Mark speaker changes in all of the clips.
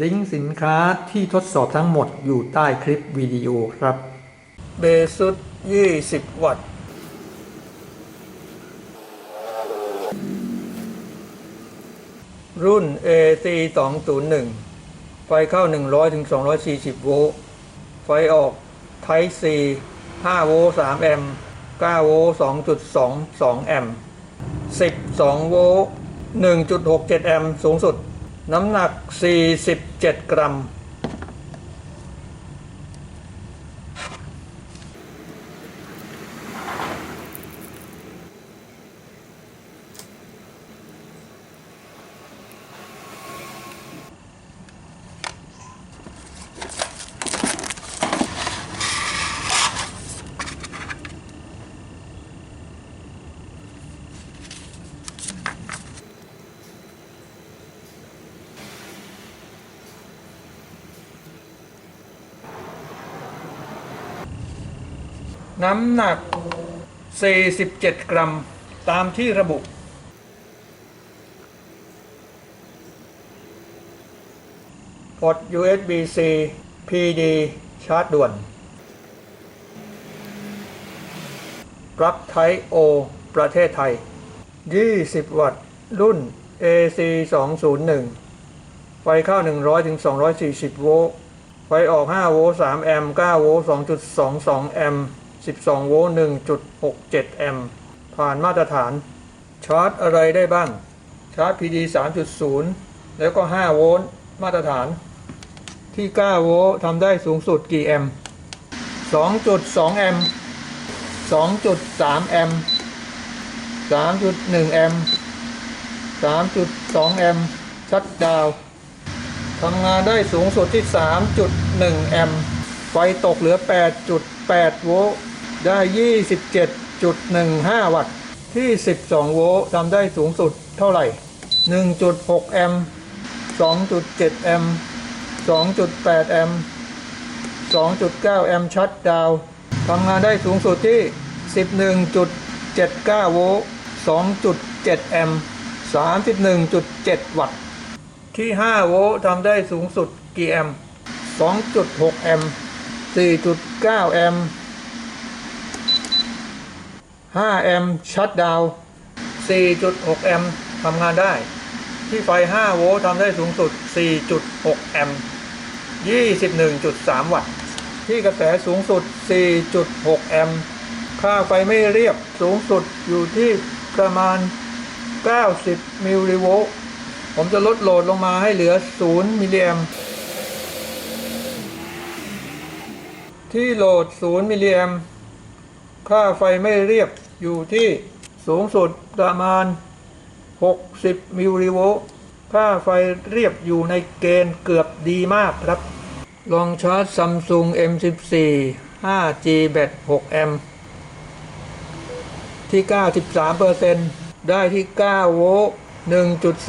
Speaker 1: ลิงก์สินค้าที่ทดสอบทั้งหมดอยู่ใต้คลิปวิดีโอครับ เบสุด 20 วัตต์ รุ่น AT 201ไฟเข้า 100ถึง240 โวลต์ ไฟออก Type C 5 โวลต์3แอมป์9โวลต์2.22 แอมป์12 โวลต์1.67 แอมป์สูงสุด น้ำหนัก 47 กรัม น้ำหนัก 47 กรัม ตามที่ระบุ พอร์ต USB-C PD ชาร์จด่วน ปลั๊กไท O ประเทศไทย 20 วัตต์ รุ่น AC 201ไฟเข้า 100 ถึง 240 โวลต์ ไฟออก 5 โวลต์ 3 แอมป์ 9 โวลต์ 2.22 แอมป์ 12 โวลต์1.67 แอมป์ผ่านมาตรฐาน ชาร์จอะไรได้บ้าง ชาร์จ PD 3.0 แล้วก็ 5 โวลต์มาตรฐาน ที่ 9 โวลต์ทำได้สูงสุดกี่แอมป์2.2 แอมป์ 2.3 แอมป์ 3.1 แอมป์ 3.2 แอมป์ ชัดดาวทำงานได้สูงสุดที่ 3.1 แอมป์ ไฟตกเหลือ 8.8 โวลต์ ได้ 27.15 วัตต์ ที่ 12 โวลต์ทำได้สูงสุดเท่าไหร่ 1.6 แอมป์ 2.7 แอมป์ 2.8 แอมป์ 2.9 แอมป์ชัดดาวทำงานได้สูงสุดที่ 11.79 โวลต์ 2.7 แอมป์ 31.7 วัตต์ ที่ 5 โวลต์ทำได้สูงสุดกี่แอมป์ 2.6 แอมป์ 4.9 แอมป์ 5 แอมป์ชัดดาว 4.6 แอมป์ทำงานได้ ที่ไฟ 5 โวลต์ทำได้สูงสุด 4.6 แอมป์ 21.3 วัตต์ ที่กระแสสูงสุด 4.6 แอมป์ ค่าไฟไม่เรียบสูงสุดอยู่ที่ประมาณ 90 มิลลิโวลต์ ผมจะลดโหลดลงมาให้เหลือ 0 มิลลิแอมป์ ที่โหลด 0 มิลลิแอมป์ ค่าไฟไม่เรียบ อยู่ที่สูงสุดประมาณ 60 มิลลิโวลต์ค่าไฟเรียบอยู่ในเกณฑ์เกือบดีมากครับ ลองชาร์จ Samsung M14 5G แบต6แอมป์ที่ 93%ได้ที่ 9 โวลต์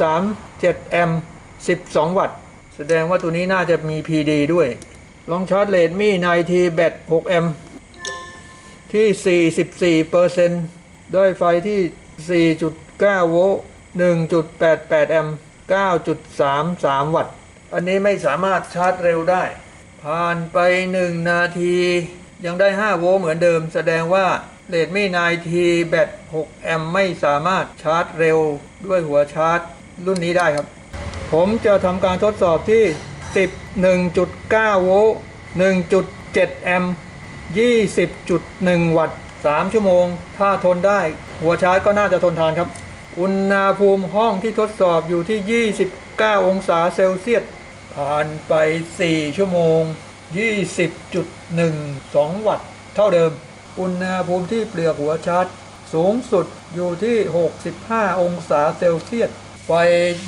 Speaker 1: 1.37 แอมป์ 12 วัตต์ แสดงว่าตัวนี้น่าจะมี PD ด้วย ลองชาร์จเลดมี่ 9T แบต6แอมป์ ที่ 44%ได้วยไฟที่ 4.9 โวลต์ 1.88 แอมป์ 9.33 วัตต์ อันนี้ไม่สามารถชาร์จเร็วได้ ผ่านไป 1 นาที ยังได้ 5 โวลต์เหมือนเดิม แสดงว่าเลดมี่ 9T แบต 6 แอมป์ไม่สามารถชาร์จเร็วด้วยหัวชาร์จรุ่นนี้ได้ครับ ผมจะทำการทดสอบที่11.9 โวลต์ 1.7 แอมป์ 20.1 วัตต์ 3 ชั่วโมง ถ้าทนได้ หัวชาร์จก็น่าจะทนทานครับ อุณหภูมิห้องที่ทดสอบอยู่ที่ 29 องศาเซลเซียส ผ่านไป 4 ชั่วโมง 20.12 วัตต์ เท่าเดิม อุณหภูมิที่เปลือกหัวชาร์จสูงสุดอยู่ที่ 65 องศาเซลเซียส ไฟ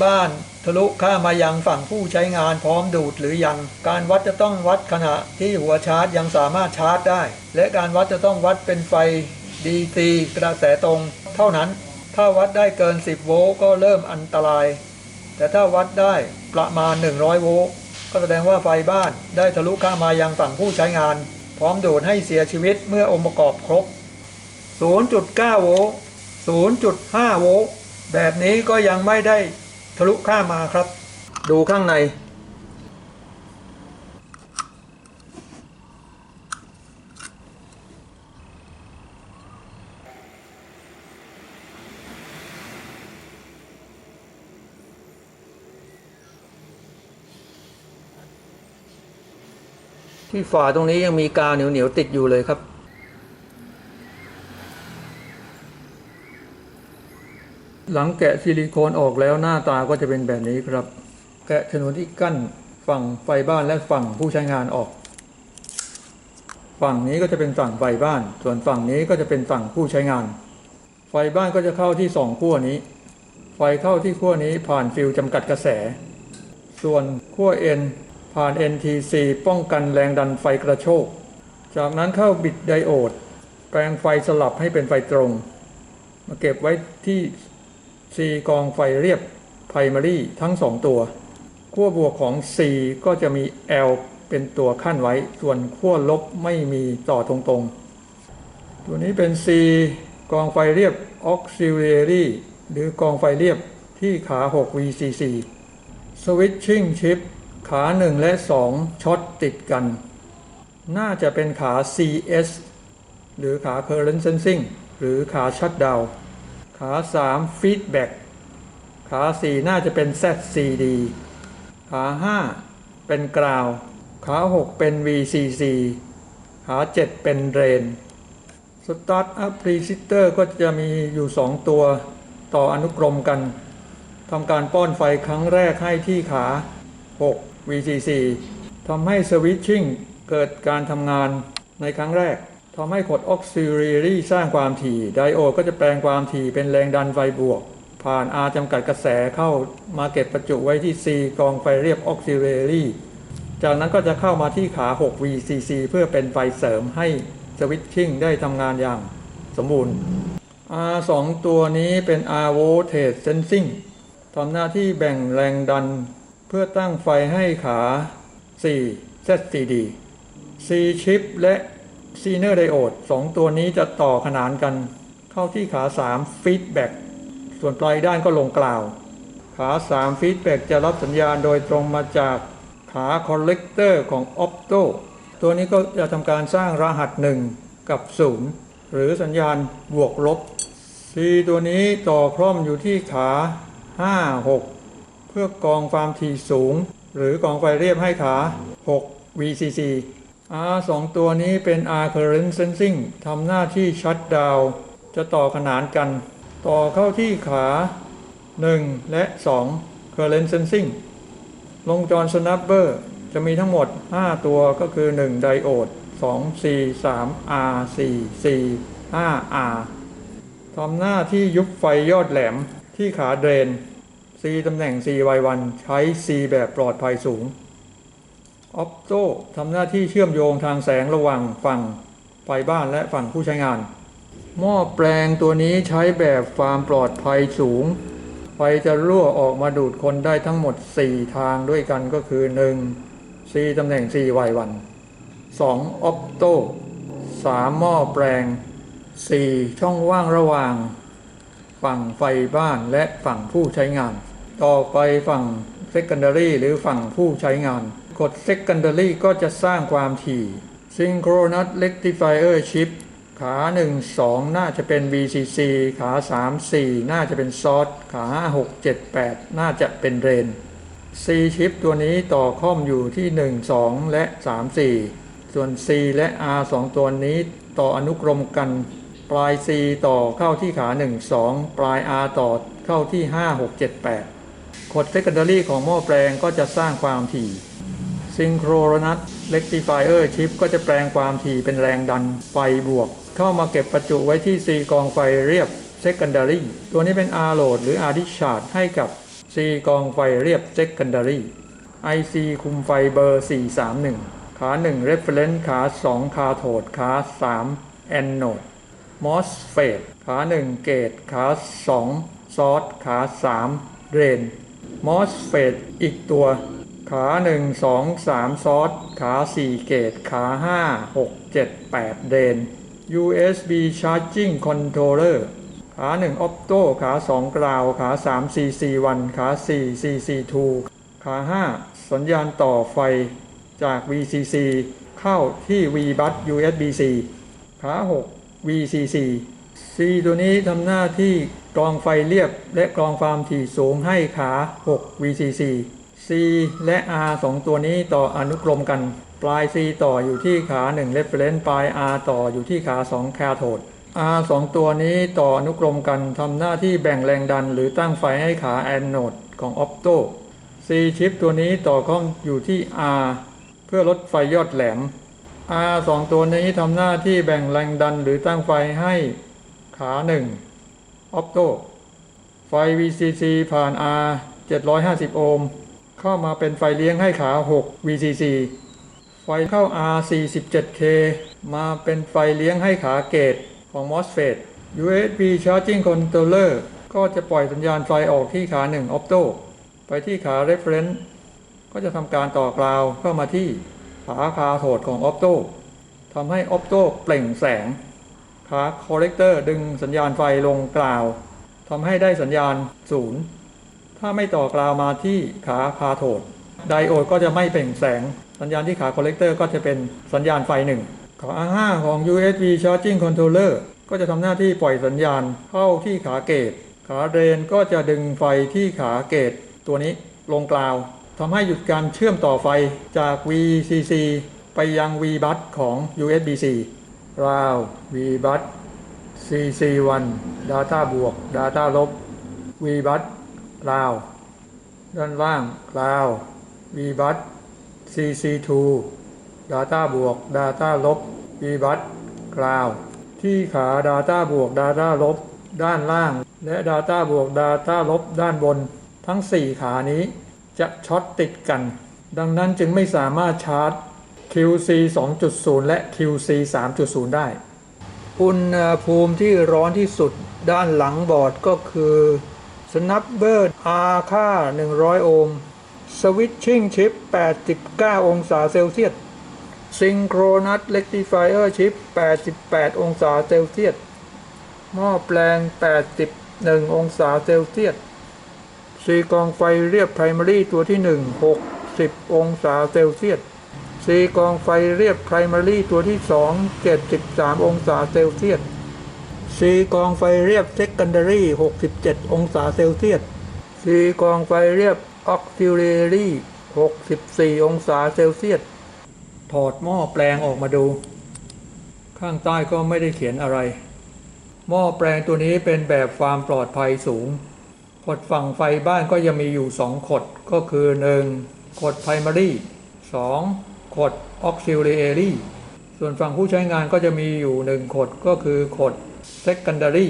Speaker 1: บ้าน ทะลุข้ามมายังฝั่งผู้ใช้งานพร้อมดูดหรือยัง การวัดจะต้องวัดขณะที่หัวชาร์จยังสามารถชาร์จได้ และการวัดจะต้องวัดเป็นไฟ DC กระแสตรง เท่านั้น ถ้าวัดได้เกิน 10 โวลต์ก็เริ่มอันตราย แต่ถ้าวัดได้ประมาณ 100 โวลต์ก็แสดงว่าไฟบ้านได้ทะลุข้ามมายังฝั่งผู้ใช้งาน พร้อมดูดให้เสียชีวิตเมื่อองค์ประกอบครบ 0.9 โวลต์0.5 โวลต์แบบนี้ก็ยังไม่ได้ ทะลุข้ามาครับ ดูข้างใน ที่ฝาตรงนี้ยังมีกาวเหนียวๆติดอยู่เลยครับ หลังแกะซิลิโคนออกแล้วหน้าตาก็จะเป็นแบบนี้ครับ แกะฉนวนที่กั้นฝั่งไฟบ้านและฝั่งผู้ใช้งานออก ฝั่งนี้ก็จะเป็นฝั่งไฟบ้าน ส่วนฝั่งนี้ก็จะเป็นฝั่งผู้ใช้งาน ไฟบ้านก็จะเข้าที่สองขั้วนี้ ไฟเข้าที่ขั้วนี้ผ่านฟิลจำกัดกระแส ส่วนขั้ว N ผ่าน NTC ป้องกันแรงดันไฟกระโชก จากนั้นเข้าบิดไดโอด แปลงไฟสลับให้เป็นไฟตรง มาเก็บไว้ที่ C กองไฟเรียบ primary ทั้งสองตัวขั้วบวกของ C ก็จะมี L เป็นตัวขั้นไว้ ส่วนขั้วลบไม่มีต่อตรงๆ ตัวนี้เป็น C กองไฟเรียบ auxiliary หรือกองไฟเรียบที่ขา 6 VCC switching chip ขา 1 และ 2 ช็อตติดกัน น่าจะเป็นขา CS หรือขา current sensing หรือขา shutdown ขา3 feedback ขา4น่าจะเป็น ZCD ขา5เป็น ground ขา6เป็น VCC ขา7เป็น drain Start up resistor ก็จะมีอยู่2ตัวต่ออนุกรมกันทำการป้อนไฟครั้งแรกให้ที่ขา 6 VCC ทำให้ switching เกิดการทำงานในครั้งแรก ทำให้ขด auxiliary สร้างความถี่ไดโอดก็จะแปลงความถี่เป็นแรงดันไฟบวก ผ่าน R จำกัดกระแสเข้ามาเก็บประจุไว้ที่ C กองไฟเรียบ auxiliary จากนั้นก็จะเข้ามาที่ขา 6 VCC เพื่อเป็นไฟเสริมให้สวิตชิ่งได้ทำงานอย่างสมบูรณ์ R 2ตัวนี้เป็น R voltage sensing ทำหน้าที่แบ่งแรงดัน เพื่อตั้งไฟให้ขา 4 ZCD C chip และ Zener diode 2ตัวนี้จะต่อขนานกัน เข้าที่ขา3 feedback ส่วนปลายด้านก็ลงกล่าว ขา3 feedback จะรับสัญญาณโดยตรงมาจากขา collector ของ opto ตัวนี้ก็จะทำการสร้างรหัส 1 กับ 0 หรือสัญญาณบวกลบ C ตัวนี้ต่อคล่อมอยู่ที่ขา 5 6 เพื่อกองความถี่สูง หรือกองไฟเรียบให้ขา 6 VCC R 2ตัวนี้เป็น R current sensing ทำหน้าที่ shut down จะต่อขนานกัน ต่อเข้าที่ขา 1 และ 2 current sensing วงจร snapper จะมีทั้งหมด 5 ตัวก็คือ 1 ไดโอด 2 C 3 R 4 C 5 R ทำหน้าที่ยุบไฟยอดแหลมที่ขาเดรน C ตำแหน่ง CY1 ใช้ C แบบปลอดภัยสูง ออปโตทำหน้าที่เชื่อมโยงทางแสงระหว่างฝั่งไฟบ้านและฝั่งผู้ใช้งาน หม้อแปลงตัวนี้ใช้แบบความปลอดภัยสูง ไฟจะรั่วออกมาดูดคนได้ทั้งหมด 4 ทางด้วยกันก็คือ 1. C ตำแหน่ง CY1 2. ออปโต 3. หม้อแปลง 4. ช่องว่างระหว่าง ฝั่งไฟบ้านและฝั่งผู้ใช้งาน ต่อไปฝั่ง secondary หรือฝั่งผู้ใช้งาน กด secondary ก็จะสร้างความถี่ synchronous rectifier chip ขา 1 2 น่าจะเป็น VCC ขา 3 4 น่าจะเป็น source ขา 5 6 7 8 น่าจะเป็น drain C chip ตัวนี้ต่อข้อมอยู่ที่ 1 2 และ 3 4 ส่วน C และ R 2 ตัวนี้ต่ออนุกรมกัน ปลาย C ต่อเข้าที่ขา 1 2 ปลาย R ต่อเข้าที่ 5 6 7 8กด secondary ของหม้อแปลงก็จะสร้างความถี่ Synchronous Rectifier Chip ก็จะแปลงความถี่เป็นแรงดันไฟบวก เข้ามาเก็บประจุไว้ที่ C กองไฟเรียบ Secondary ตัวนี้เป็น R load หรือ R discharge ให้กับ C กองไฟเรียบ Secondary IC คุมไฟเบอร์ 431 ขา 1 Reference ขา 2 คาโทดขา 3 Anode MOSFET ขา 1 เกตขา 2 ซอสขา 3 เรน MOSFET อีกตัว ขา1 2 3ซอสขา4เกตขา5 6 7 8เดรน USB Charging Controller ขา1 Opto ขา2กราว ขา3 CC1 ขา4 CC2 ขา5สัญญาณต่อไฟจาก VCC เข้าที่ VBus USB-C ขา6 VCC C ตัวนี้ทำหน้าที่กรองไฟเรียบและกรองความถี่สูงให้ขา 6 VCC C และ R 2 ตัวนี้ต่ออนุกรมกัน ปลาย C ต่ออยู่ที่ขา1 reference ปลาย R ต่ออยู่ที่ขา 2 cathode R 2 ตัวนี้ต่ออนุกรมกันทำหน้าที่แบ่งแรงดันหรือตั้งไฟให้ขา anode ของ opto C chip ตัวนี้ต่อเข้าอยู่ที่ R เพื่อลดไฟยอดแหลม R 2 ตัวนี้ทำหน้าที่แบ่งแรงดันหรือตั้งไฟให้ขา1 opto ไฟ VCC ผ่าน R 750 โอห์ม เข้ามาเป็นไฟเลี้ยงให้ขา 6 VCC ไฟเข้า R 47K มาเป็นไฟเลี้ยงให้ขาเกตของ MOSFET USB Charging Controller ก็จะปล่อยสัญญาณไฟออกที่ขา 1 Opto ไปที่ขา Reference ก็จะทำการต่อกราวเข้ามาที่ขาคาโถดของ Opto ทำให้ Opto เปล่งแสง ขา Collector ดึงสัญญาณไฟลงกราวทำให้ได้สัญญาณ 0 ถ้าไม่ต่อกราวมาที่ขาคาโถดไดโอดก็จะไม่เปล่งแสง สัญญาณที่ขา Collector ก็จะเป็นสัญญาณไฟหนึ่งขา R5 ของ USB Charging Controller ก็จะทำหน้าที่ปล่อยสัญญาณเข้าที่ขาเกต ขาเดรนก็จะดึงไฟที่ขาเกต ตัวนี้ลงกราวทำให้หยุดการเชื่อมต่อไฟจาก VCC ไปยัง VBus ของ USB-C ราว VBus CC1 Data บวก Data ลบ VBus ราวด้านล่าง Cloud VBus CC2 Data บวก Data ลบ VBus Cloud ที่ขา Data บวก Data ลบ ด้านล่าง และ Data บวก Data ลบ ด้านบน ทั้ง 4 ขานี้จะช็อตติดกัน ดังนั้นจึงไม่สามารถชาร์จ QC 2.0 และ QC 3.0 ได้ อุณหภูมิที่ร้อนที่สุดด้านหลังบอร์ดก็คือ Snapbird R ค่า 100 โอห์ม Switching Chip 89 องศาเซลเซียส Synchronous Rectifier Chip 88 องศาเซลเซียสหม้อแปลง 81 องศาเซลเซียสซีกองไฟเรียบ Primary ตัวที่ 1 60 องศาเซลเซียสซีกองไฟเรียบ Primary ตัวที่ 2 73 องศาเซลเซียส ซีกองไฟเรียบ Secondary 67 องศาเซลเซียสซีกองไฟเรียบ Auxiliary 64 องศาเซลเซียส ถอดหม้อแปลงออกมาดู ข้างใต้ก็ไม่ได้เขียนอะไร หม้อแปลงตัวนี้เป็นแบบความปลอดภัยสูง ขดฝั่งไฟบ้านก็ยังมีอยู่ 2 ขด ก็คือ 1. ขด primary 2. ขด auxiliary ส่วนฝั่งผู้ใช้งานก็จะมีอยู่ 1 ขดก็คือขด secondary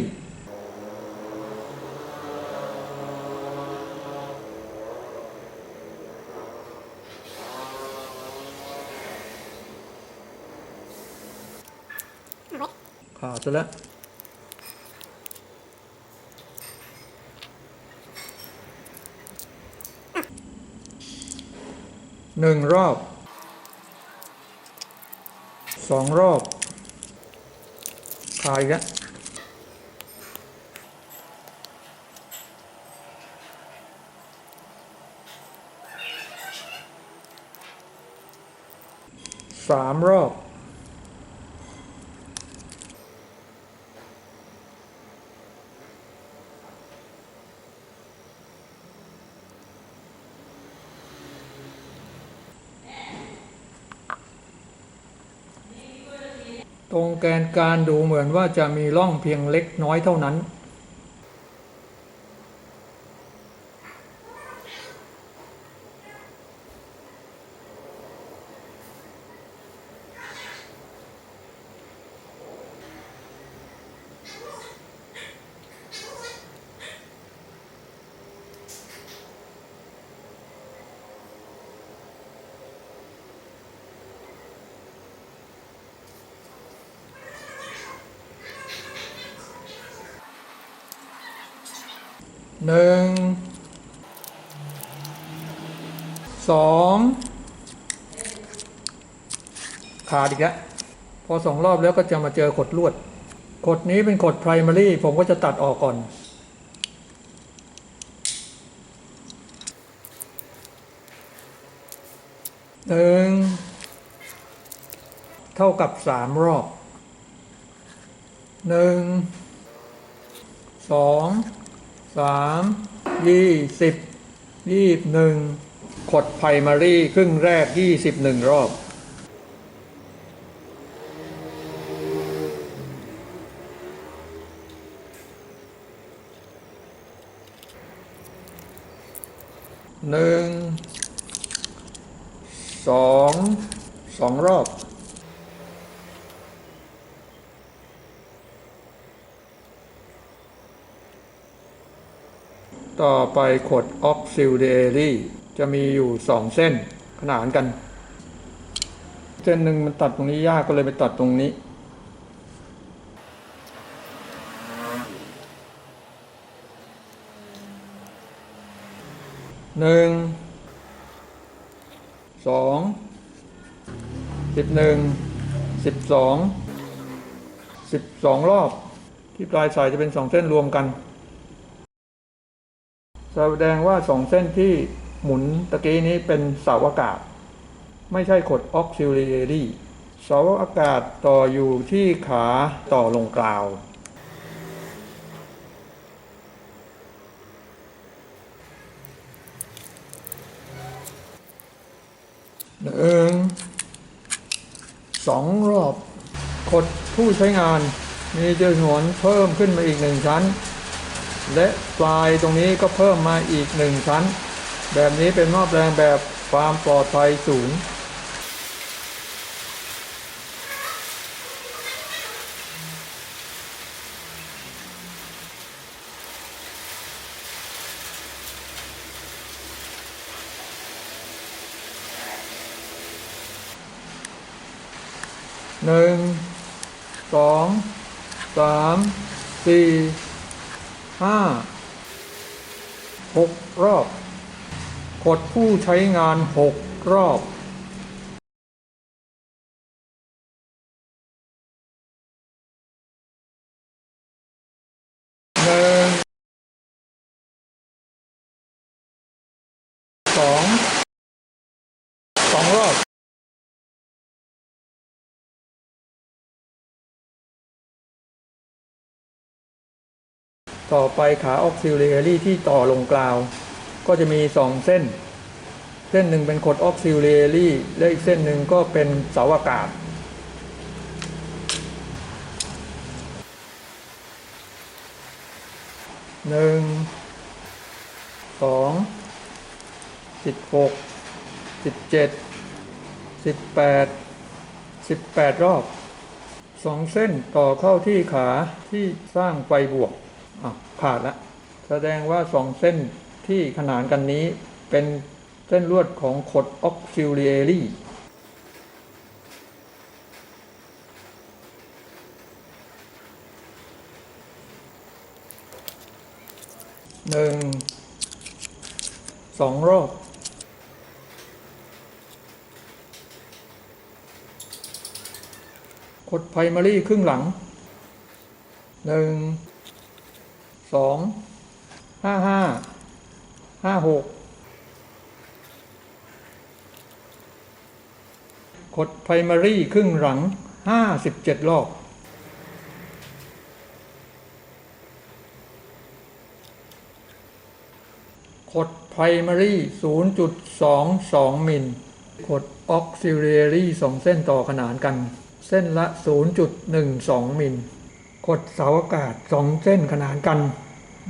Speaker 1: ขาดซะแล้วหนึ่งรอบสองรอบขาดอีกแล้ว สามรอบ ตรงแกนการดูเหมือนว่าจะมีร่องเพียงเล็กน้อยเท่านั้น หนึ่งสองขาดอีกแล้วพอสองรอบแล้วก็จะมาเจอขดลวด ขดนี้เป็นขด primary ผมก็จะตัดออกก่อน หนึ่ง เท่ากับสามรอบ หนึ่ง สอง สามยี่สิบยี่หนึ่งกดไพรมารี่ครึ่งแรกยี่สิบหนึ่งรอบหนึ่งสองสองรอบ ต่อไปขด auxiliary จะมีอยู่สองเส้นขนานกัน เส้นหนึ่งมันตัดตรงนี้ยากก็เลยไปตัดตรงนี้ หนึ่ง สอง สิบหนึ่ง สิบสอง สิบสองรอบ ที่ปลายสายจะเป็นสองเส้นรวมกัน แสดงว่าสองเส้นที่หมุนตะกี้นี้เป็นเสาอากาศ ไม่ใช่ขด auxiliary เสาอากาศต่ออยู่ที่ขาต่อลงกล่าว หนึ่งสองรอบกดผู้ใช้งานมีจำนวนเพิ่มขึ้นมาอีกหนึ่งชั้น และปลายตรงนี้ก็เพิ่มมาอีกหนึ่งชั้น แบบนี้เป็นหม้อแปลงแบบความปลอดภัยสูง หนึ่ง สอง สาม สี่ ห้า หกรอบ กดผู้ใช้งานหกรอบหนึ่งสองสองรอบต่อไปขา auxiliary ที่ต่อลงกลาว ก็จะมีสองเส้น เส้นหนึ่งเป็นขด auxiliary และอีกเส้นหนึ่งก็เป็นเสาอากาศ หนึ่ง สองสิบหกสิบเจ็ดสิบแปดสิบแปดรอบสองเส้นต่อเข้าที่ขาที่สร้างไฟบวกอะขาดละ แสดงว่าสองเส้น ที่ขนานกันนี้เป็นเส้นลวดของขด auxiliary หนึ่งสองรอบกดไพรมารีครึ่งหลังหนึ่งสองห้าห้า ห้าหกกดไพรมารีครึ่งหลังห้าสิบเจ็ดรอบกดไพรมารี0.22มิลกดออกซิเ a รีสองเส้นต่อขนานกัน เส้นละ 0.12 มิลกดเสาอากาศสองเส้นขนานกัน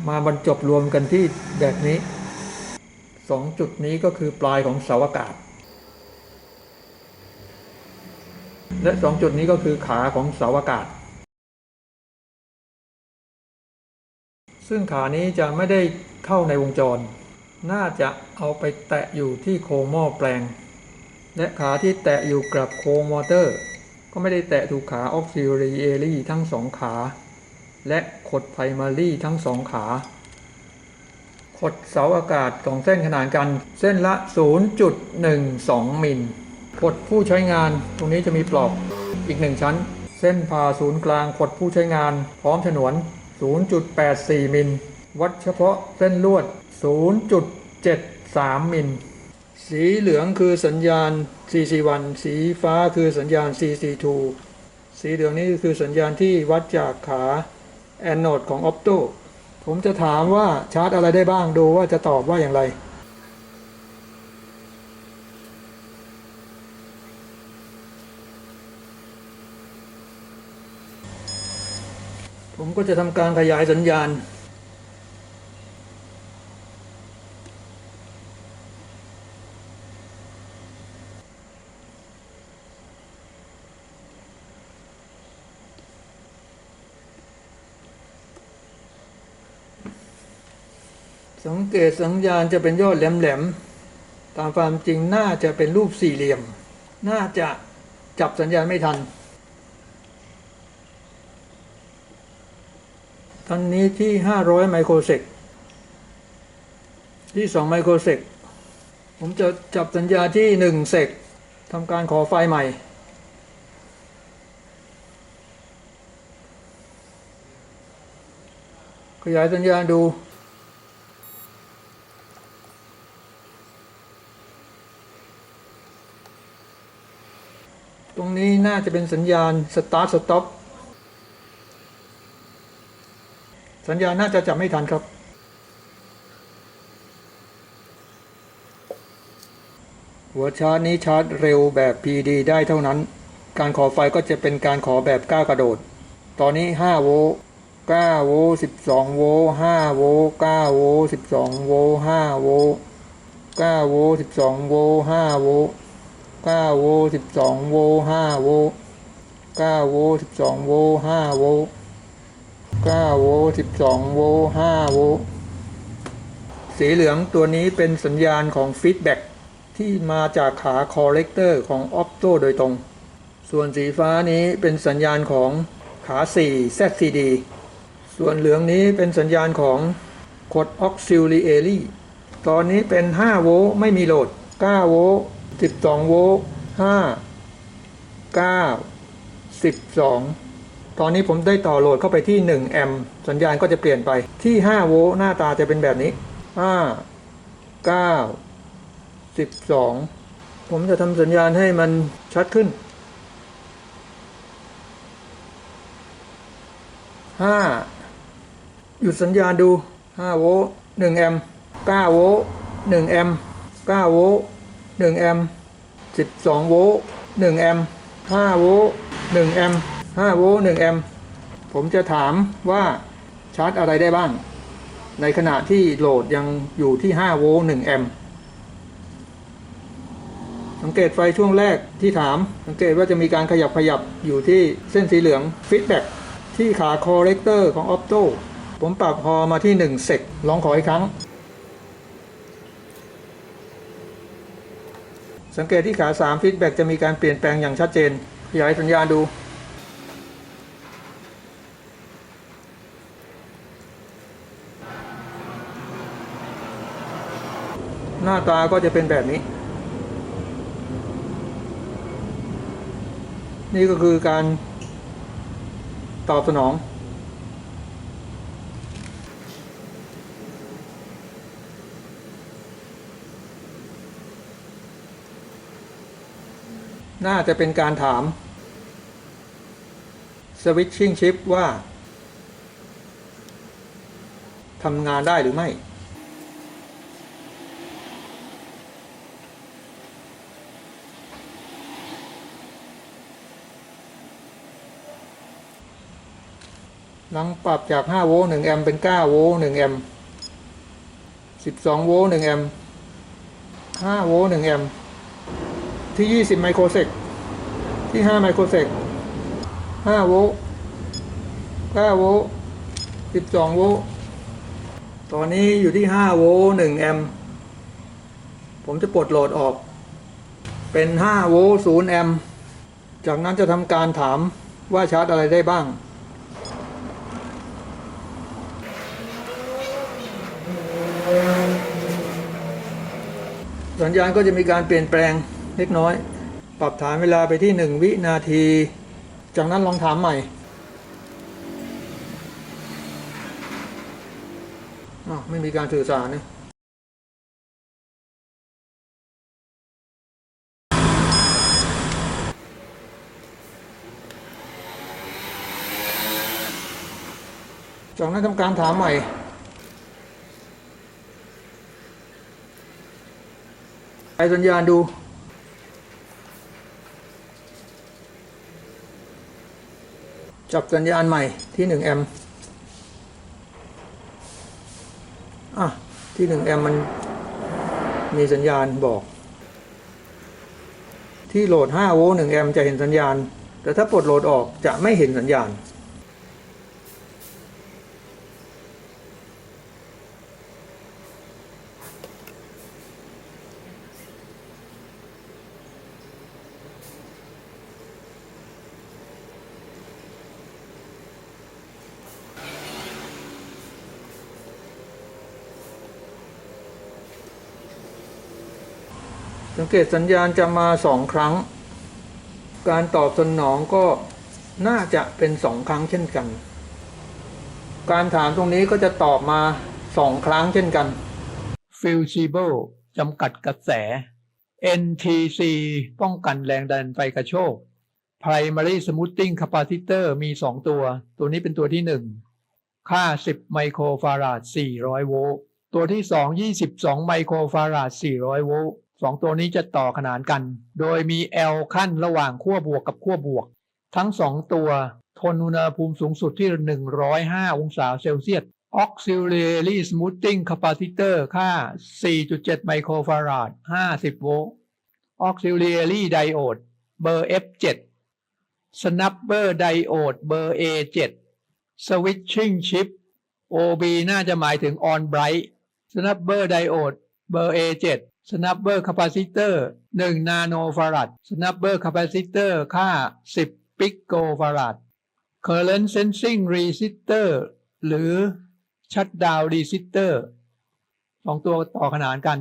Speaker 1: มาบรรจบรวมกันที่แบบนี้ สองจุดนี้ก็คือปลายของเสาอากาศ และสองจุดนี้ก็คือขาของเสาอากาศ ซึ่งขานี้จะไม่ได้เข้าในวงจร น่าจะเอาไปแตะอยู่ที่โครงหม้อแปลง และขาที่แตะอยู่กับโครงมอเตอร์ ก็ไม่ได้แตะถูกขาออกซิล a เ y ทั้งสองขา และขดไพรมารีทั้งสองขา ขดเสาอากาศสองเส้นขนานกัน เส้นละ 0.12 มิลขดผู้ใช้งาน ตรงนี้จะมีปลอกอีกหนึ่งชั้น เส้นผ่าศูนย์กลางขดผู้ใช้งาน พร้อมฉนวน 0.84 มิลวัดเฉพาะเส้นลวด 0.73 มิลสีเหลืองคือสัญญาณ CC1 สีฟ้าคือสัญญาณ CC2 สีเหลืองนี่คือสัญญาณที่วัดจากขาแอนโนดของออปโต ผมจะถามว่าชาร์จอะไรได้บ้างดูว่าจะตอบว่าอย่างไร ผมก็จะทำการขยายสัญญาณ สัง เกตสัญญาณจะเป็นยอดแหลมๆ ตามความจริงน่าจะเป็นรูปสี่เหลี่ยม น่าจะจับสัญญาณไม่ทันตอนนี้ที่ 500 ไมโครเซก ที่ 2 ไมโครเซก ผมจะจับสัญญาที่ 1 เซกทำการขอไฟใหม่ขยายสัญญาณดู ตรงนี้น่าจะเป็นสัญญาณ start stop สัญญาณน่าจะจับไม่ทันครับ หัวชาร์จนี้ชาร์จเร็วแบบ PD ได้เท่านั้น การขอไฟก็จะเป็นการขอแบบก้าวกระโดด ตอนนี้ 5 โวลต์9โวลต์12 โวลต์5โวลต์9โวลต์12 โวลต์5โวลต์9โวลต์12 โวลต์5โวลต์ 9โวลต์12โวลต์5โวลต์9โวลต์12โวลต์5โวลต์9โวลต์12โวลต์5โวลต์สีเหลืองตัวนี้เป็นสัญญาณของฟีดแบ็กที่มาจากขาคอเลกเตอร์ของ Opto โดยตรง ส่วนสีฟ้านี้เป็นสัญญาณของขา 4 ZCD ส่วนเหลืองนี้เป็นสัญญาณของกด auxiliary ตอนนี้เป็น 5 โวลต์ไม่มีโหลด 9 โวลต์ 12โวลต์5 9 12ตอนนี้ผมได้ต่อโหลดเข้าไปที่1แอมป์สัญญาณก็จะเปลี่ยนไปที่5โวลต์หน้าตาจะเป็นแบบนี้5 9 12ผมจะทำสัญญาณให้มันชัดขึ้น5หยุดสัญญาณดู5โวลต์1แอมป์9โวลต์1แอมป์9โวลต์ 1แอมป์12โวลต์1แอมป์5โวลต์1แอมป์5โวลต์1แอมป์ผมจะถามว่าชาร์จอะไรได้บ้าง ในขณะที่โหลดยังอยู่ที่5โวลต์1แอมป์สังเกตไฟช่วงแรกที่ถาม สังเกตว่าจะมีการขยับขยับอยู่ที่เส้นสีเหลืองฟีดแบ็กที่ขาคอเรกเตอร์ของ Opto ผมปรับพอมาที่1เซกลองขออีกครั้ง สังเกตที่ขา3ฟีดแบ็กจะมีการเปลี่ยนแปลงอย่างชัดเจน ขยายสัญญาณดูหน้าตาก็จะเป็นแบบนี้ นี่ก็คือการตอบสนอง น่าจะเป็นการถาม switching chip ว่าทำงานได้หรือไม่ หลังปรับจาก 5 โวลต์1แอมป์เป็น 9 โวลต์1แอมป์12 โวลต์1แอมป์5 โวลต์1แอมป์ ที่ 20 ไมโครเซกที่ 5 ไมโครเซก5โวลต์9โวลต์12 โวลต์ตอนนี้อยู่ที่ 5 โวลต์1แอมป์ผมจะปลดโหลดออก เป็น 5 โวลต์0แอมป์จากนั้นจะทำการถามว่าชาร์จอะไรได้บ้างสัญญาณก็จะมีการเปลี่ยนแปลง เล็กน้อย ปรับฐานเวลาไปที่ 1 วินาที จากนั้นลองถามใหม่อ้าวไม่มีการสื่อสารนะจากนั้นทำการถามใหม่ ไปสัญญาณดู จับสัญญาณใหม่ที่ 1 แอมป์อะ ที่ 1 แอมป์มันมีสัญญาณบอก ที่โหลด 5 โวลต์ 1 แอมป์จะเห็นสัญญาณ แต่ถ้าปลดโหลดออกจะไม่เห็นสัญญาณ ตสัญญาณจะมาสองครั้ง การตอบสนองก็น่าจะเป็นสองครั้งเช่นกัน การถามตรงนี้ก็จะตอบมาสองครั้งเช่นกัน Fusible จำกัดกระแส NTC ป้องกันแรงดันไฟกระโชก Primary Smoothing Capacitor มี 2 ตัว ตัวนี้เป็นตัวที่ 1 ค่า 10 ไมโครฟาราด 400 โวลต์ ตัวที่ 2 22 ไมโครฟาราด 400 โวลต์ สองตัวนี้จะต่อขนานกัน โดยมี L ขั้นระหว่างขั้วบวกกับขั้วบวก ทั้ง2ตัวทนอุณหภูมิสูงสุดที่ 105 องศาเซลเซียส Auxiliary Smoothing Capacitor ค่า 4.7 ไมโครฟาราด 50 โวลต์ Auxiliary Diode เบอร์ F7 Snapper Diode เบอร์ A7 Switching Chip OB น่าจะหมายถึง On Bright Snapper Diode เบอร์ A7 Snapper Capacitor 1นาโนฟาราด Snapper Capacitor ค่า 10 ปิโกฟาราด Current Sensing Resistor หรือ Shutdown Resistor สองตัวต่อขนานกัน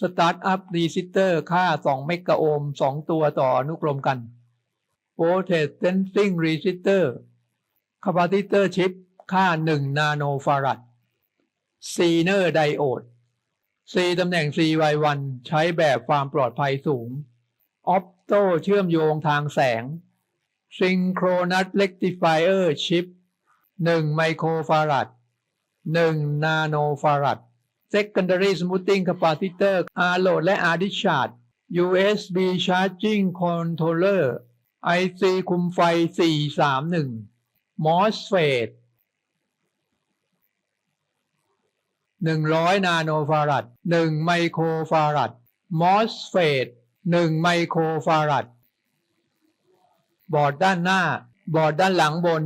Speaker 1: Startup Resistor ค่า 2 เมกะโอห์ม2ตัวต่ออนุกรมกัน Voltage Sensing Resistor Capacitor Chip ค่า 1 นาโนฟาราด Zener Diode C ตำแหน่ง CY1 ใช้แบบความปลอดภัยสูง Opto เชื่อมโยงทางแสง Synchronous Rectifier Chip 1 ไมโครฟาราด1 นาโนฟาราด Secondary Smoothing Capacitor R load และ R discharge USB Charging Controller IC คุมไฟ 431 MOSFET 100นาโนฟารัด1ไมโครฟารัด MOSFET 1ไมโครฟารัดบอร์ดด้านหน้า บอร์ดด้านหลังบน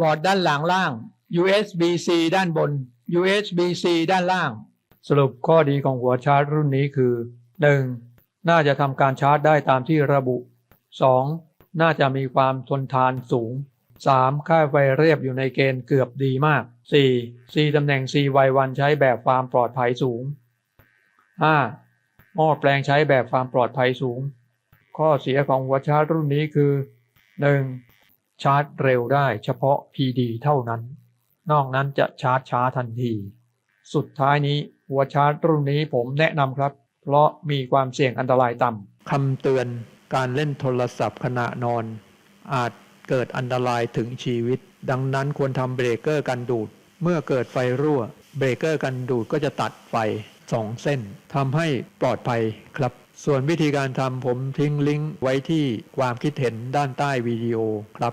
Speaker 1: บอร์ดด้านหลังล่าง USB-C ด้านบน USB-C ด้านล่าง สรุปข้อดีของหัวชาร์จรุ่นนี้คือ 1. น่าจะทำการชาร์จได้ตามที่ระบุ 2. น่าจะมีความทนทานสูง 3. ค่าไฟเรียบอยู่ในเกณฑ์เกือบดีมาก 4. C ตำแหน่ง CY1 ใช้แบบความปลอดภัยสูง 5. หม้อแปลงใช้แบบความปลอดภัยสูง ข้อเสียของหัวชาร์จรุ่นนี้คือ 1. ชาร์จเร็วได้เฉพาะ PD เท่านั้น นอกนั้นจะชาร์จช้าทันที สุดท้ายนี้หัวชาร์จรุ่นนี้ผมแนะนำครับ เพราะมีความเสี่ยงอันตรายต่ำคำเตือนการเล่นโทรศัพท์ขณะนอน อาจ เกิดอันตรายถึงชีวิต ดังนั้นควรทำเบรกเกอร์กันดูด เมื่อเกิดไฟรั่ว เบรกเกอร์กันดูดก็จะตัดไฟสองเส้นทำให้ปลอดภัยครับ ส่วนวิธีการทำผมทิ้งลิงก์ไว้ที่ความคิดเห็นด้านใต้วิดีโอครับ